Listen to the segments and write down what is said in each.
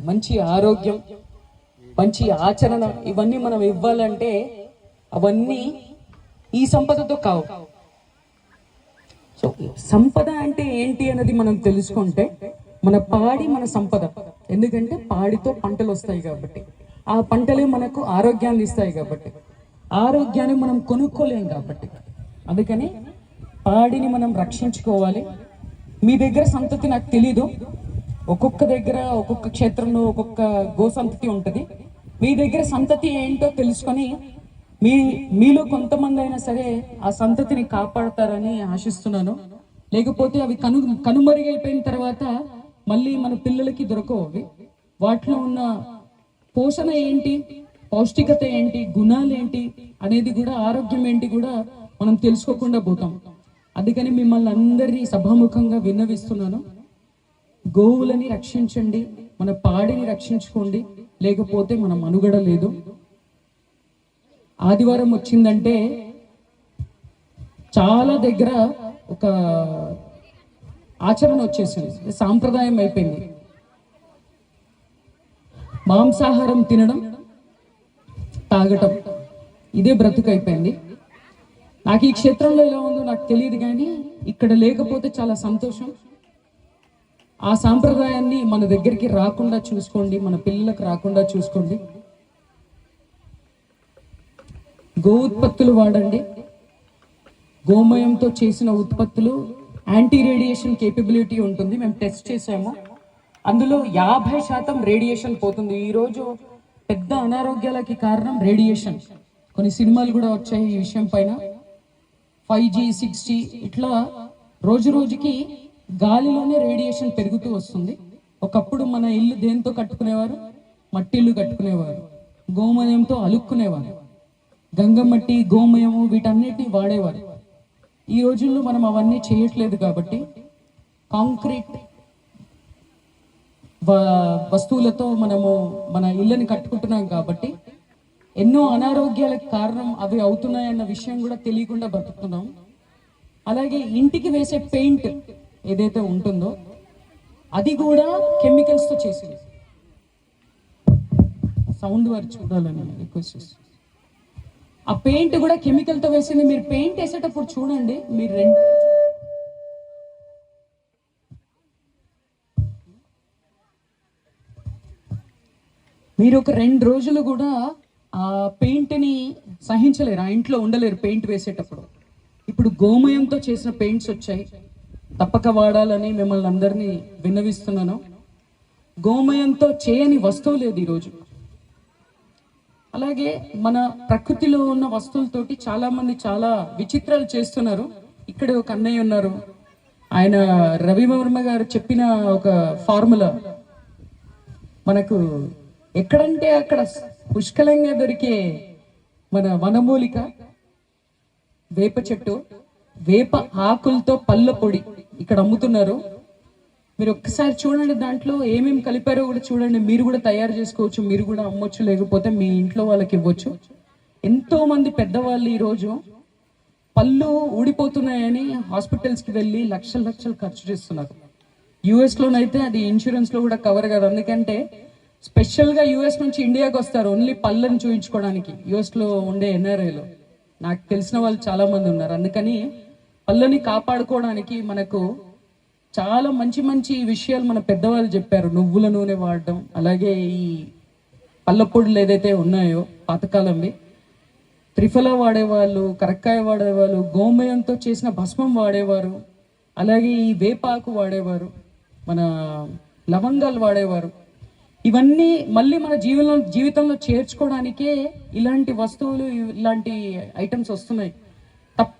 మంచి ఆరోగ్యం మంచి ఆచరణ ఇవన్నీ మనం ఇవ్వాలంటే అవన్నీ ఈ సంపదతో కావు. సో సంపద అంటే ఏంటి అన్నది మనం తెలుసుకుంటే మన పాడి మన సంపద. ఎందుకంటే పాడితో పంటలు వస్తాయి కాబట్టి. ఆ పంటలే మనకు ఆరోగ్యాన్ని ఇస్తాయి కాబట్టి. ఆరోగ్యాన్ని మనం కొనుక్కోలేం కాబట్టి. అందుకని పాడిని మనం రక్షించుకోవాలి. మీ దగ్గర సంతతి నాకు తెలీదు. ఒక్కొక్క దగ్గర ఒక్కొక్క క్షేత్రంలో ఒక్కొక్క గో సంతతి ఉంటుంది. మీ దగ్గర సంతతి ఏంటో తెలుసుకొని మీ మీలో కొంతమంది అయినా సరే ఆ సంతతిని కాపాడతారని ఆశిస్తున్నాను. లేకపోతే అవి కను కనుమరుగైపోయిన తర్వాత మళ్ళీ మన పిల్లలకి దొరకవు అవి. వాటిలో ఉన్న పోషణ ఏంటి? పౌష్టికత ఏంటి? గుణాలు ఏంటి? అనేది కూడా ఆరోగ్యం ఏంటి కూడా మనం తెలుసుకోకుండా పోతాం. అందుకని మిమ్మల్ని అందరినీ సభాముఖంగా విన్నవిస్తున్నాను. గోవులని రక్షించండి మన పాడిని రక్షించుకోండి లేకపోతే మన మనుగడ లేదు. ఆదివారం వచ్చిందంటే చాలా దగ్గర ఒక ఆచరణ వచ్చేసింది. సాంప్రదాయం అయిపోయింది. మాంసాహారం తినడం తాగటం ఇదే బ్రతుకు అయిపోయింది. నాకు ఈ క్షేత్రంలో ఎలా ఉందో నాకు తెలియదు కానీ ఇక్కడ లేకపోతే చాలా సంతోషం. ఆ సాంప్రదాయాన్ని మన దగ్గరికి రాకుండా చూసుకోండి మన పిల్లలకు రాకుండా చూసుకోండి. గో ఉత్పత్తులు వాడండి. గోమయంతో చేసిన ఉత్పత్తులు యాంటీ రేడియేషన్ కేపబిలిటీ ఉంటుంది మేము టెస్ట్ చేసాము అందులో యాభై శాతం రేడియేషన్ పోతుంది. ఈరోజు పెద్ద అనారోగ్యాలకి కారణం రేడియేషన్. కొన్ని సినిమాలు కూడా వచ్చాయి ఈ విషయం పైన. ఫైవ్ జీ సిక్స్ జీ ఇట్లా రోజు రోజుకి గాలిలోనే రేడియేషన్ పెరుగుతూ వస్తుంది. ఒకప్పుడు మన ఇల్లు దేంతో కట్టుకునేవారు? మట్టిల్లు కట్టుకునేవారు. గోమయంతో అలుక్కునేవారు. గంగమట్టి గోమయము వీటన్నిటిని వాడేవారు. ఈ రోజుల్లో మనం అవన్నీ చేయట్లేదు కాబట్టి కాంక్రీట్ వస్తువులతో మనము మన ఇళ్ళని కట్టుకుంటున్నాం కాబట్టి ఎన్నో అనారోగ్యాలకు కారణం అవి అవుతున్నాయన్న విషయం కూడా తెలియకుండా బతుకుతున్నాం అలాగే ఇంటికి వేసే పెయింట్ ఏదైతే ఉంటుందో అది కూడా కెమికల్స్తో చేసింది. సౌండ్ వారు చూడాలని రిక్వెస్ట్ చేస్తుంది. ఆ పెయింట్ కూడా కెమికల్తో వేసింది. మీరు పెయింట్ వేసేటప్పుడు చూడండి. మీరు రెండు మీరు ఒక రెండు రోజులు కూడా ఆ పెయింట్ని సహించలేరు. ఆ ఇంట్లో ఉండలేరు పెయింట్ వేసేటప్పుడు. ఇప్పుడు గోమయంతో చేసిన పెయింట్స్ వచ్చాయి. తప్పక వాడాలని మిమ్మల్ని అందరినీ విన్నవిస్తున్నాను. గోమయంతో చేయని వస్తువు లేదు ఈరోజు. అలాగే మన ప్రకృతిలో ఉన్న వస్తువులతోటి చాలామంది చాలా విచిత్రాలు చేస్తున్నారు. ఇక్కడ ఒక అన్నయ్య ఉన్నారు. ఆయన రవివర్మ గారు చెప్పిన ఒక ఫార్ములా. మనకు ఎక్కడంటే అక్కడ పుష్కలంగా దొరికే మన వనమూలిక వేప చెట్టు వేప ఆకులతో పళ్ళ పొడి. ఇక్కడ అమ్ముతున్నారు. మీరు ఒక్కసారి చూడండి దాంట్లో ఏమేమి కలిపారో కూడా చూడండి. మీరు కూడా తయారు చేసుకోవచ్చు మీరు కూడా అమ్మొచ్చు లేకపోతే మీ ఇంట్లో వాళ్ళకి ఇవ్వచ్చు. ఎంతో మంది పెద్దవాళ్ళు ఈరోజు పళ్ళు ఊడిపోతున్నాయని హాస్పిటల్స్కి వెళ్ళి లక్షల లక్షలు ఖర్చు చేస్తున్నారు. యూఎస్లోనైతే అది ఇన్సూరెన్స్లో కూడా కవర్ కాదు. ఎందుకంటే స్పెషల్గా యూఎస్ యుఎస్ నుంచి ఇండియాకి వస్తారు ఓన్లీ పళ్ళని చూపించుకోవడానికి యూఎస్లో ఉండే ఎన్ఆర్ఐలో. నాకు తెలిసిన వాళ్ళు చాలామంది ఉన్నారు. అందుకని పళ్ళని కాపాడుకోవడానికి మనకు చాలా మంచి మంచి విషయాలు మన పెద్దవాళ్ళు చెప్పారు. నువ్వుల నూనె వాడడం అలాగే ఈ పళ్ళ పొడులు ఏదైతే ఉన్నాయో పాతకాలంవి త్రిఫల వాడేవాళ్ళు కరక్కాయ వాడేవాళ్ళు గోమయంతో చేసిన భస్మం వాడేవారు అలాగే ఈ వేపాకు వాడేవారు మన లవంగాలు వాడేవారు. ఇవన్నీ మళ్ళీ మన జీవనంలో జీవితంలో చేర్చుకోవడానికే ఇలాంటి వస్తువులు ఇలాంటి ఐటమ్స్ వస్తున్నాయి.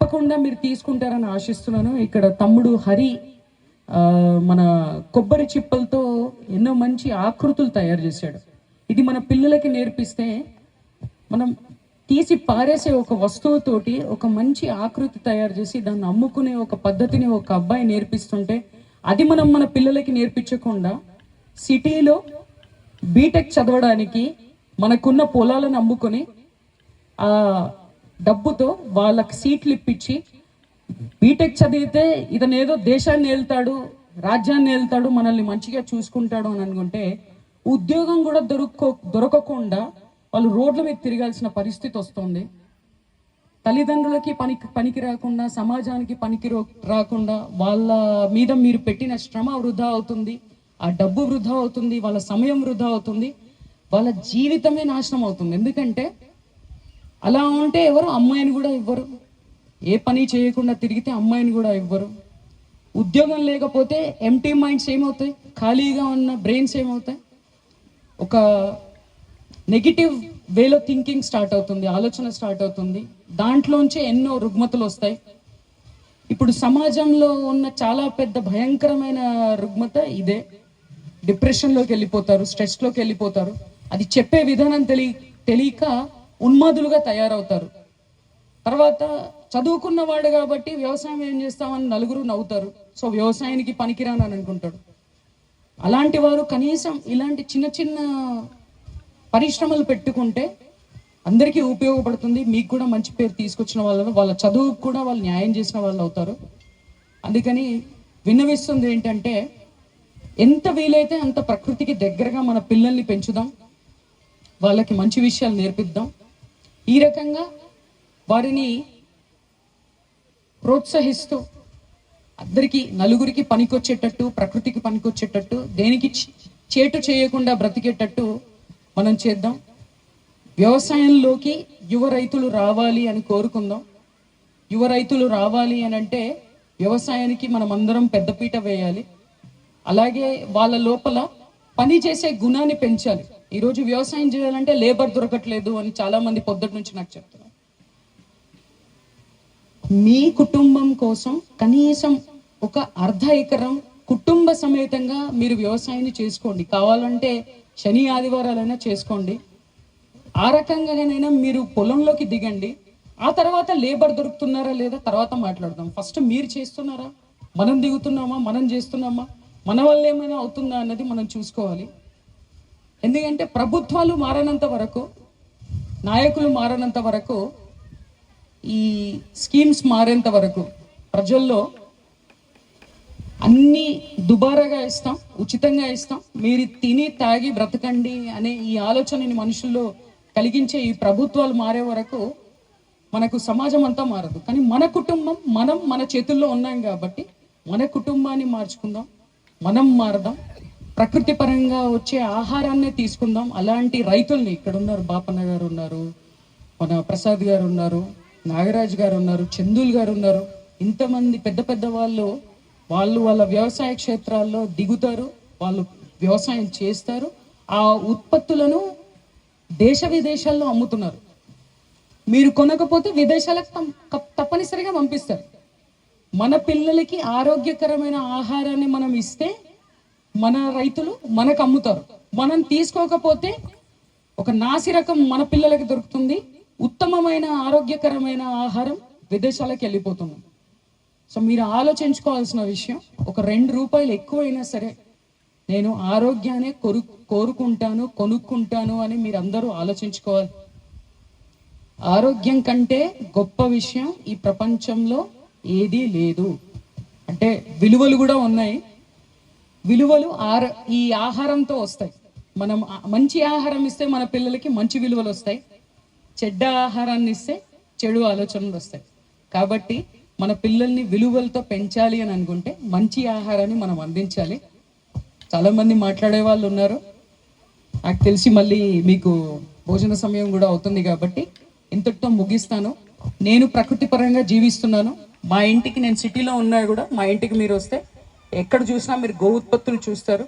తప్పకుండా మీరు తీసుకుంటారని ఆశిస్తున్నాను. ఇక్కడ తమ్ముడు హరి మన కొబ్బరి చిప్పలతో ఎన్నో మంచి ఆకృతులు తయారు చేశాడు. ఇది మన పిల్లలకి నేర్పిస్తే మనం తీసి పారేసే ఒక వస్తువుతోటి ఒక మంచి ఆకృతి తయారు చేసి దాన్ని అమ్ముకునే ఒక పద్ధతిని ఒక అబ్బాయి నేర్పిస్తుంటే అది మనం మన పిల్లలకి నేర్పించకుండా సిటీలో బీటెక్ చదవడానికి మనకున్న పొలాలను అమ్ముకొని డబ్బుతో వాళ్ళకి సీట్లు ఇప్పించి బీటెక్ చదివితే ఇతనేదో దేశాన్ని వెళ్తాడు రాజ్యాన్ని వెళ్తాడు మనల్ని మంచిగా చూసుకుంటాడు అని అనుకుంటే ఉద్యోగం కూడా దొరక దొరకకుండా వాళ్ళు రోడ్ల మీద తిరగాల్సిన పరిస్థితి వస్తుంది. తల్లిదండ్రులకి పనికి పనికి రాకుండా సమాజానికి పనికి రాకుండా వాళ్ళ మీద మీరు పెట్టిన శ్రమ వృధా అవుతుంది ఆ డబ్బు వృధా అవుతుంది వాళ్ళ సమయం వృధా అవుతుంది వాళ్ళ జీవితమే నాశనం అవుతుంది. ఎందుకంటే అలా ఉంటే ఎవరు అమ్మాయిని కూడా ఇవ్వరు. ఏ పని చేయకుండా తిరిగితే అమ్మాయిని కూడా ఇవ్వరు. ఉద్యోగం లేకపోతే ఎంటీ మైండ్స్ ఏమవుతాయి? ఖాళీగా ఉన్న బ్రెయిన్స్ ఏమవుతాయి? ఒక నెగిటివ్ వేలో థింకింగ్ స్టార్ట్ అవుతుంది ఆలోచన స్టార్ట్ అవుతుంది. దాంట్లోంచి ఎన్నో రుగ్మతలు వస్తాయి. ఇప్పుడు సమాజంలో ఉన్న చాలా పెద్ద భయంకరమైన రుగ్మత ఇదే. డిప్రెషన్లోకి వెళ్ళిపోతారు స్ట్రెస్లోకి వెళ్ళిపోతారు. అది చెప్పే విధానం తెలియ తెలియక ఉన్మాదులుగా తయారవుతారు. తర్వాత చదువుకున్న వాడు కాబట్టి వ్యవసాయం ఏం చేస్తామని నలుగురు నవ్వుతారు. సో వ్యవసాయానికి పనికిరానని అనుకుంటాడు అలాంటి వారు కనీసం ఇలాంటి చిన్న చిన్న పరిశ్రమలు పెట్టుకుంటే అందరికీ ఉపయోగపడుతుంది. మీకు కూడా మంచి పేరు తీసుకొచ్చిన వాళ్ళు వాళ్ళ చదువుకు కూడా వాళ్ళు న్యాయం చేసిన వాళ్ళు అవుతారు. అందుకని విన్నవిస్తుంది ఏంటంటే ఎంత వీలైతే అంత ప్రకృతికి దగ్గరగా మన పిల్లల్ని పెంచుదాం. వాళ్ళకి మంచి విషయాలు నేర్పిద్దాం. ఈ రకంగా వారిని ప్రోత్సహిస్తూ అందరికీ నలుగురికి పనికొచ్చేటట్టు ప్రకృతికి పనికొచ్చేటట్టు దేనికి చేటు చేయకుండా బ్రతికేటట్టు మనం చేద్దాం. వ్యవసాయంలోకి యువ రైతులు రావాలి అని కోరుకుందాం. యువ రైతులు రావాలి అని అంటే వ్యవసాయానికి మనం అందరం పెద్దపీట వేయాలి. అలాగే వాళ్ళ లోపల పని చేసే గుణాన్ని పెంచాలి. ఈరోజు వ్యవసాయం చేయాలంటే లేబర్ దొరకట్లేదు అని చాలామంది పొద్దుటి నుంచి నాకు చెప్తున్నారు. మీ కుటుంబం కోసం కనీసం ఒక అర్ధ ఎకరం కుటుంబ సమేతంగా మీరు వ్యవసాయాన్ని చేసుకోండి. కావాలంటే శని ఆదివారాలైనా చేసుకోండి. ఆ రకంగానైనా మీరు పొలంలోకి దిగండి. ఆ తర్వాత లేబర్ దొరుకుతున్నారా లేదా తర్వాత మాట్లాడదాం. ఫస్ట్ మీరు చేస్తున్నారా? మనం దిగుతున్నామా? మనం చేస్తున్నామా? మన వల్ల ఏమైనా అవుతుందా అన్నది మనం చూసుకోవాలి. ఎందుకంటే ప్రభుత్వాలు మారనంత వరకు నాయకులు మారనంత వరకు ఈ స్కీమ్స్ మారేంత వరకు ప్రజల్లో అన్ని దుబారాగా ఇస్తాం ఉచితంగా ఇస్తాం. మీరు తిని తాగి బ్రతకండి అనే ఈ ఆలోచనని మనుషుల్లో కలిగించే ఈ ప్రభుత్వాలు మారే వరకు మనకు సమాజం అంతా మారదు. కానీ మన కుటుంబం మనం మన చేతుల్లో ఉన్నాం కాబట్టి మన కుటుంబాన్ని మార్చుకుందాం మనం మారదాం. ప్రకృతి పరంగా వచ్చే ఆహారాన్నే తీసుకుందాం. అలాంటి రైతుల్ని ఇక్కడ ఉన్నారు బాపన్న గారు ఉన్నారు మన ప్రసాద్ గారు ఉన్నారు నాగరాజ్ గారు ఉన్నారు చందుల్ గారు ఉన్నారు. ఇంతమంది పెద్ద పెద్ద వాళ్ళు వాళ్ళు వాళ్ళ వ్యవసాయ క్షేత్రాల్లో దిగుతారు వాళ్ళు వ్యవసాయం చేస్తారు. ఆ ఉత్పత్తులను దేశ విదేశాల్లో అమ్ముతున్నారు. మీరు కొనకపోతే విదేశాలకు తప్పనిసరిగా పంపిస్తారు. మన పిల్లలకి ఆరోగ్యకరమైన ఆహారాన్ని మనం ఇస్తే మన రైతులు మనకు అమ్ముతారు. మనం తీసుకోకపోతే ఒక నాసి రకం మన పిల్లలకి దొరుకుతుంది. ఉత్తమమైన ఆరోగ్యకరమైన ఆహారం విదేశాలకు వెళ్ళిపోతుంది. సో మీరు ఆలోచించుకోవాల్సిన విషయం ఒక రెండు రూపాయలు ఎక్కువైనా సరే నేను ఆరోగ్యాన్ని కొరు కోరుకుంటాను కొనుక్కుంటాను అని మీరు అందరూ ఆలోచించుకోవాలి. ఆరోగ్యం కంటే గొప్ప విషయం ఈ ప్రపంచంలో ఏదీ లేదు. అంటే విలువలు కూడా ఉన్నాయి. విలువలు ఆర ఈ ఆహారంతో వస్తాయి. మనం మంచి ఆహారం ఇస్తే మన పిల్లలకి మంచి విలువలు వస్తాయి. చెడ్డ ఆహారాన్ని ఇస్తే చెడు ఆలోచనలు వస్తాయి. కాబట్టి మన పిల్లల్ని విలువలతో పెంచాలి అని అనుకుంటే మంచి ఆహారాన్ని మనం అందించాలి. చాలామంది మాట్లాడే వాళ్ళు ఉన్నారు. నాకు తెలిసి మళ్ళీ మీకు భోజన సమయం కూడా అవుతుంది కాబట్టి ఇంతటితో ముగిస్తాను. నేను ప్రకృతి పరంగా జీవిస్తున్నాను. మా ఇంటికి నేను సిటీలో ఉన్నా కూడా మా ఇంటికి మీరు వస్తే ఎక్కడ చూసినా మీరు గో ఉత్పత్తులు చూస్తారు.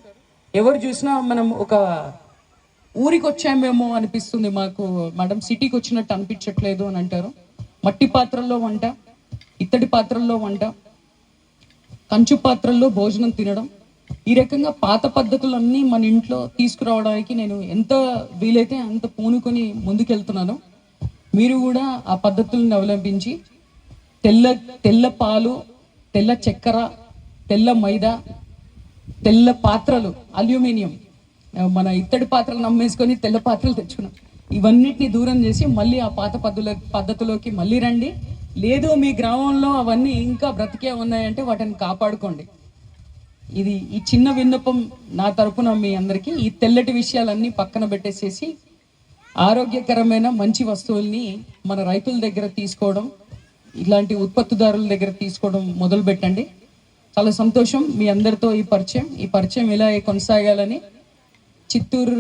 ఎవరు చూసినా మనం ఒక ఊరికి వచ్చామేమో అనిపిస్తుంది మాకు. మేడం సిటీకి వచ్చినట్టు అనిపించట్లేదు అని అంటారు. మట్టి పాత్రల్లో వంట ఇత్తడి పాత్రల్లో వంట కంచు పాత్రల్లో భోజనం తినడం. ఈ రకంగా పాత పద్ధతులన్నీ మన ఇంట్లో తీసుకురావడానికి నేను ఎంత వీలైతే అంత పూనుకొని ముందుకెళ్తున్నాను. మీరు కూడా ఆ పద్ధతులను అవలంబించి తెల్ల తెల్ల పాలు తెల్ల చక్కెర తెల్ల మైదా తెల్ల పాత్రలు అల్యూమినియం. మన ఇత్తడి పాత్రలు నమ్మేసుకొని తెల్ల పాత్రలు తెచ్చుకున్నాం. ఇవన్నిటిని దూరం చేసి మళ్ళీ ఆ పాత పద్ధతుల పద్ధతిలోకి మళ్ళీ రండి. లేదు మీ గ్రామంలో అవన్నీ ఇంకా బ్రతికే ఉన్నాయంటే వాటిని కాపాడుకోండి. ఇది ఈ చిన్న విన్నపం నా తరపున మీ అందరికీ. ఈ తెల్లటి విషయాలన్నీ పక్కన పెట్టేసేసి ఆరోగ్యకరమైన మంచి వస్తువుల్ని మన రైతుల దగ్గర తీసుకోవడం ఇలాంటి ఉత్పత్తిదారుల దగ్గర తీసుకోవడం మొదలు పెట్టండి చాలా సంతోషం మీ అందరితో ఈ పరిచయం. ఈ పరిచయం ఇలా కొనసాగాలని చిత్తూరు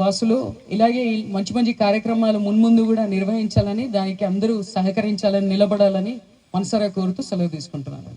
వాసులు ఇలాగే ఈ మంచి మంచి కార్యక్రమాలు మున్ముందు కూడా నిర్వహించాలని దానికి అందరూ సహకరించాలని నిలబడాలని మనసారా కోరుతూ సెలవు తీసుకుంటున్నాను.